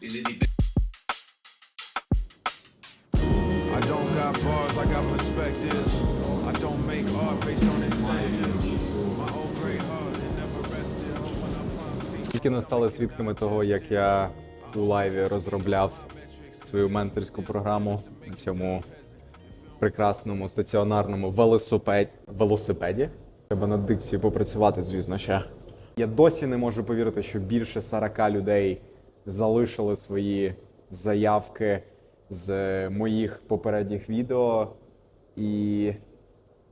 Is it dep- I don't got bars, I got perspectives. I don't make art based on incentives. My old great heart, it never rested. When I find peace. Тільки не стали свідками того, як я у лайві розробляв свою менторську програму на цьому прекрасному стаціонарному велосипеді. велосипеді. Треба над дикцією попрацювати, звісно, ще. Я досі не можу повірити, що більше 40 людей залишили свої заявки з моїх попередніх відео. І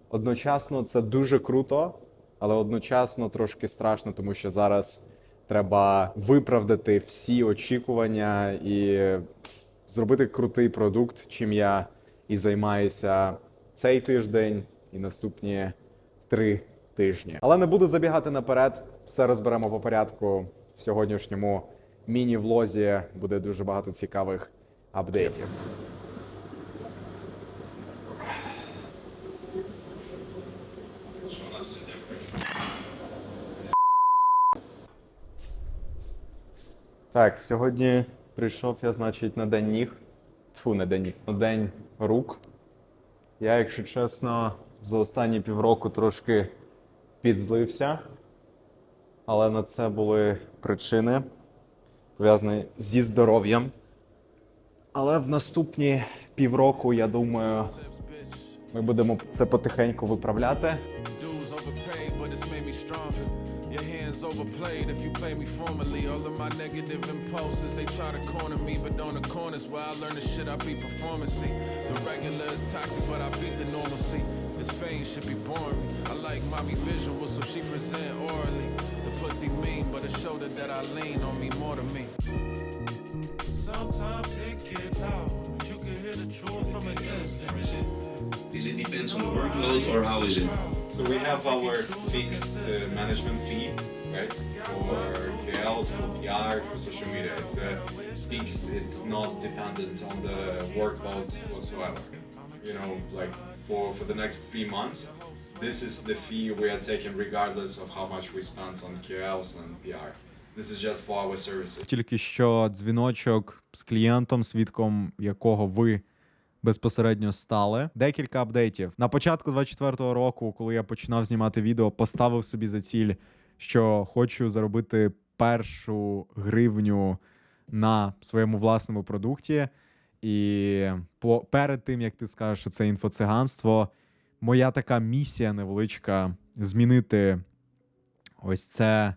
одночасно це дуже круто, але одночасно трошки страшно, тому що зараз треба виправдати всі очікування і зробити крутий продукт, чим я і займаюся цей тиждень і наступні три тижні. Але не буду забігати наперед, все розберемо по порядку в сьогоднішньому міні-влозі. Буде дуже багато цікавих апдейтів. Так, сьогодні прийшов я, значить, на день ніг. Тьфу, на день ніг, на день рук. Я, якщо чесно, за останні півроку трошки підзлився, але на це були причини, пов'язані зі здоров'ям. Але в наступні півроку, я думаю, ми будемо це потихеньку виправляти. Overplayed if you play me formally. All of my negative impulses, they try to corner me, but on the corners where I learn the shit, I be performance. See, the regular is toxic, but I beat the normalcy. This fame should be boring. I like mommy visual, so she present orally. The pussy mean, but a shoulder that I lean on me more than me. Sometimes it get loud. You can hear the truth from a distance. Is it depends on the workload or how is it? So we have our fixed uh, management fee, right? For KLs, for PR, for social media. It's uh, fixed. It's not dependent on the workload whatsoever. You know, like for for the next three months, this is the fee we are taking regardless of how much we spent on KLs and PR. This is just for our services. Тільки що дзвіночок з клієнтом, свідком якого ви безпосередньо стали. Декілька апдейтів. На початку 24-го року, коли я починав знімати відео, поставив собі за ціль, що хочу заробити першу гривню на своєму власному продукті. І по, перед тим, як ти скажеш, що це інфоциганство, моя така місія невеличка змінити ось це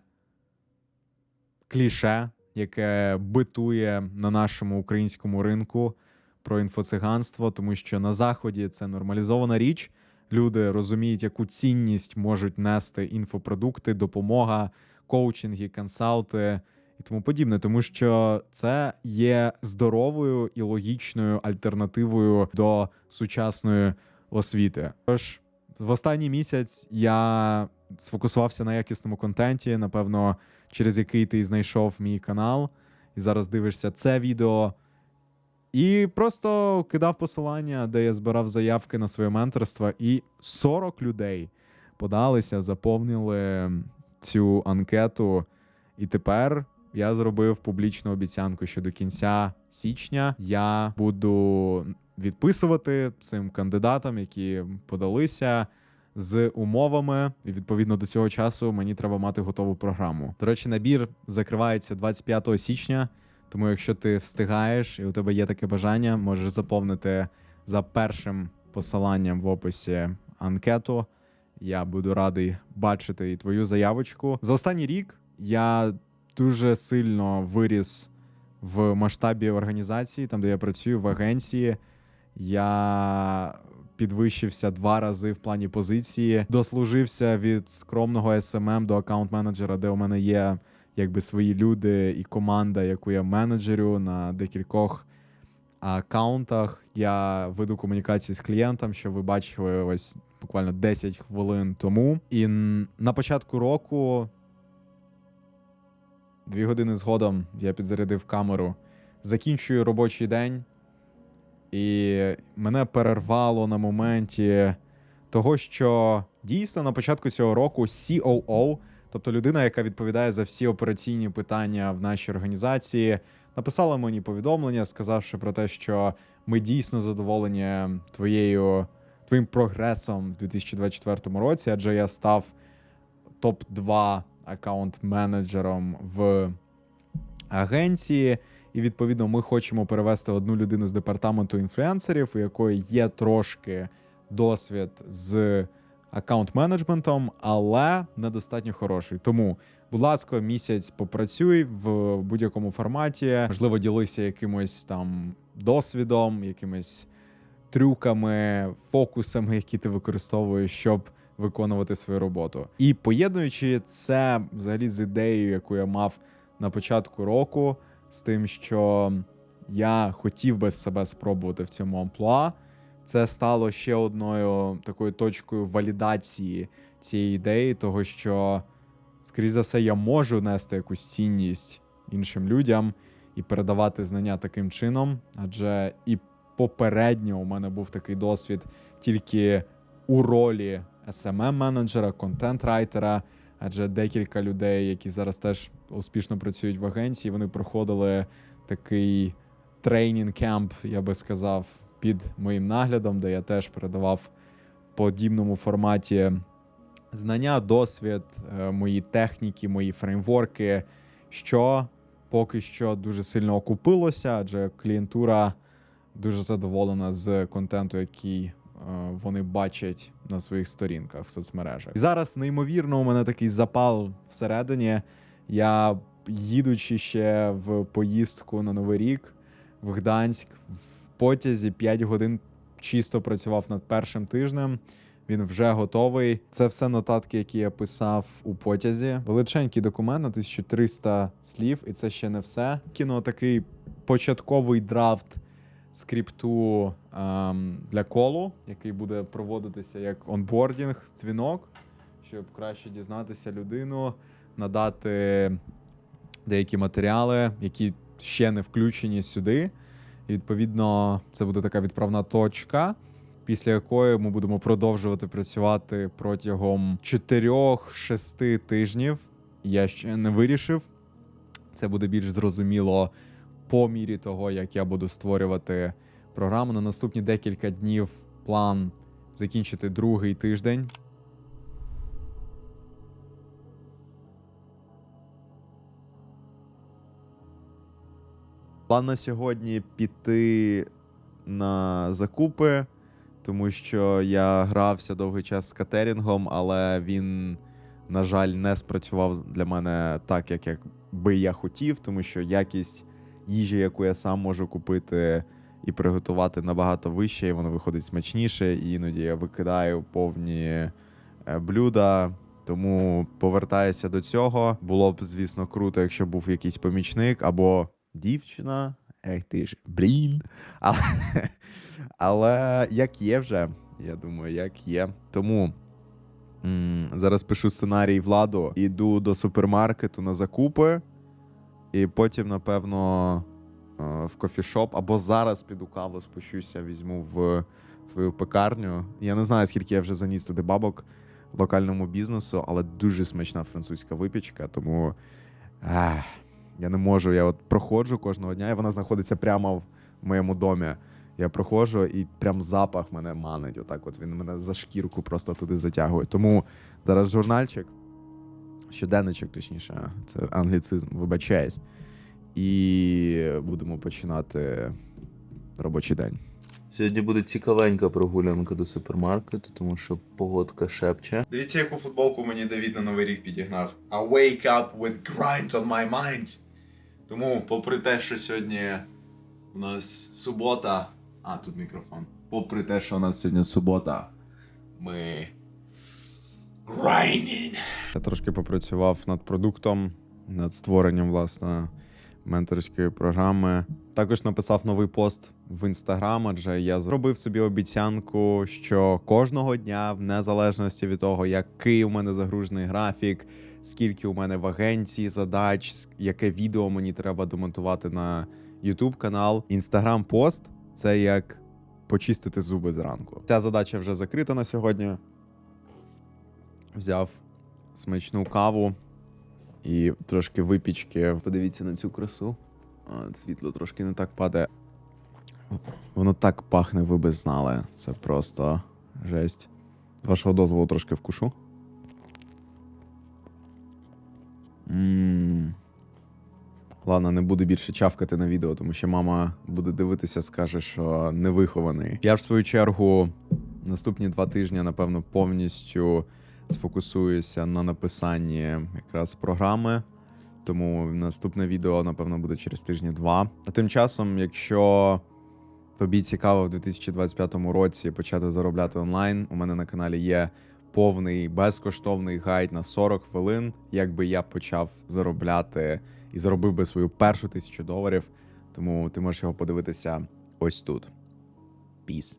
кліше, яке битує на нашому українському ринку про інфоциганство, тому що на заході це нормалізована річ. Люди розуміють, яку цінність можуть нести інфопродукти, допомога, коучинги, консалти і тому подібне, тому що це є здоровою і логічною альтернативою до сучасної освіти. Тож в останній місяць я сфокусувався на якісному контенті, напевно, через який ти знайшов мій канал, і зараз дивишся це відео. І просто кидав посилання, де я збирав заявки на своє менторство, і 40 людей подалися, заповнили цю анкету. І тепер я зробив публічну обіцянку, що до кінця січня я буду відписувати цим кандидатам, які подалися. З умовами, і відповідно до цього часу мені треба мати готову програму. До речі, набір закривається 25 січня. Тому, якщо ти встигаєш і у тебе є таке бажання, можеш заповнити за першим посиланням в описі анкету. Я буду радий бачити і твою заявочку. За останній рік я дуже сильно виріс в масштабі організації, там де я працюю в агенції. Я підвищився два рази в плані позиції, дослужився від скромного SMM до аккаунт-менеджера, де у мене є якби свої люди і команда, яку я менеджерю на декількох аккаунтах. Я веду комунікацію з клієнтом, що ви бачили ось буквально 10 хвилин тому. І на початку року, дві години згодом, я підзарядив камеру, закінчую робочий день, і мене перервало на моменті того, що дійсно на початку цього року COO Тобто людина, яка відповідає за всі операційні питання в нашій організації, написала мені повідомлення, сказавши про те, що ми дійсно задоволені твоєю твоїм прогресом в 2024 році, адже я став топ-2 аккаунт-менеджером в агенції. І відповідно ми хочемо перевести одну людину з департаменту інфлюенсерів, у якої є трошки досвід з аккаунт-менеджментом, але недостатньо хороший. Тому, будь ласка, місяць попрацюй в будь-якому форматі. Можливо, ділися якимось там досвідом, якимись трюками, фокусами, які ти використовуєш, щоб виконувати свою роботу. І поєднуючи це взагалі з ідеєю, яку я мав на початку року, з тим, що я хотів би себе спробувати в цьому амплуа. Це стало ще одною такою точкою валідації цієї ідеї, того що, скоріш за все, я можу нести якусь цінність іншим людям і передавати знання таким чином. Адже і попередньо у мене був такий досвід тільки у ролі smm менеджера контент-райтера. Адже декілька людей, які зараз теж успішно працюють в агенції, вони проходили такий трейнінг кемп, я би сказав, під моїм наглядом, де я теж передавав подібному форматі знання, досвід, е, мої техніки, мої фреймворки, що поки що дуже сильно окупилося, адже клієнтура дуже задоволена з контенту, який вони бачать на своїх сторінках в соцмережах. І зараз, неймовірно, у мене такий запал всередині. Я, їдучи ще в поїздку на Новий рік в Гданськ, в потязі 5 годин чисто працював над першим тижнем. Він вже готовий. Це все нотатки, які я писав у потязі. Величенький документ на 1300 слів, і це ще не все. Кіно такий початковий драфт скрипту ем, для колу, який буде проводитися як онбордінг, дзвінок, щоб краще дізнатися людину, надати деякі матеріали, які ще не включені сюди. І відповідно, це буде така відправна точка, після якої ми будемо продовжувати працювати протягом 4-6 тижнів. Я ще не вирішив. Це буде більш зрозуміло по мірі того, як я буду створювати програму. На наступні декілька днів план закінчити другий тиждень. План на сьогодні піти на закупи, тому що я грався довгий час з катерінгом, але він, на жаль, не спрацював для мене так, як, би я хотів, тому що якість їжі, яку я сам можу купити і приготувати набагато вище, і воно виходить смачніше. І іноді я викидаю повні е, блюда. Тому повертаюся до цього. Було б, звісно, круто, якщо був якийсь помічник або дівчина. Ех ти ж, блін. Але, але як є вже, я думаю, як є. Тому зараз пишу сценарій владу, іду до супермаркету на закупи, і потім, напевно, е, в кофішоп, або зараз піду каву спущуся, візьму в свою пекарню. Я не знаю, скільки я вже заніс туди бабок локальному бізнесу, але дуже смачна французька випічка, тому. Ах, я не можу. Я от проходжу кожного дня, і вона знаходиться прямо в моєму домі. Я проходжу, і прям запах мене манить. Отак, от він мене за шкірку просто туди затягує. Тому зараз журнальчик, щоденничок, точніше, це англіцизм, вибачаюсь. І будемо починати робочий день. Сьогодні буде цікавенька прогулянка до супермаркету, тому що погодка шепче. Дивіться, яку футболку мені Давід на Новий рік підігнав. I wake up with grind on my mind. Тому, попри те, що сьогодні у нас субота. А, тут мікрофон. Попри те, що у нас сьогодні субота, ми. Grinding. Я трошки попрацював над продуктом, над створенням власне менторської програми. Також написав новий пост в інстаграм, адже я зробив собі обіцянку, що кожного дня, в незалежності від того, який у мене загружений графік, скільки у мене в агенції задач, яке відео мені треба домонтувати на YouTube канал. Інстаграм пост це як почистити зуби зранку. Ця задача вже закрита на сьогодні. Взяв смачну каву і трошки випічки. Подивіться на цю красу. Світло трошки не так падає. Воно так пахне, ви би знали. Це просто жесть. Вашого дозволу трошки вкушу. Ммм. Ладно, не буду більше чавкати на відео, тому що мама буде дивитися, скаже, що невихований. Я в свою чергу наступні два тижні, напевно, повністю сфокусуюся на написанні якраз програми. Тому наступне відео, напевно, буде через тижні-два. А тим часом, якщо тобі цікаво в 2025 році почати заробляти онлайн, у мене на каналі є повний безкоштовний гайд на 40 хвилин, як би я почав заробляти і заробив би свою першу тисячу доларів. Тому ти можеш його подивитися ось тут. Peace.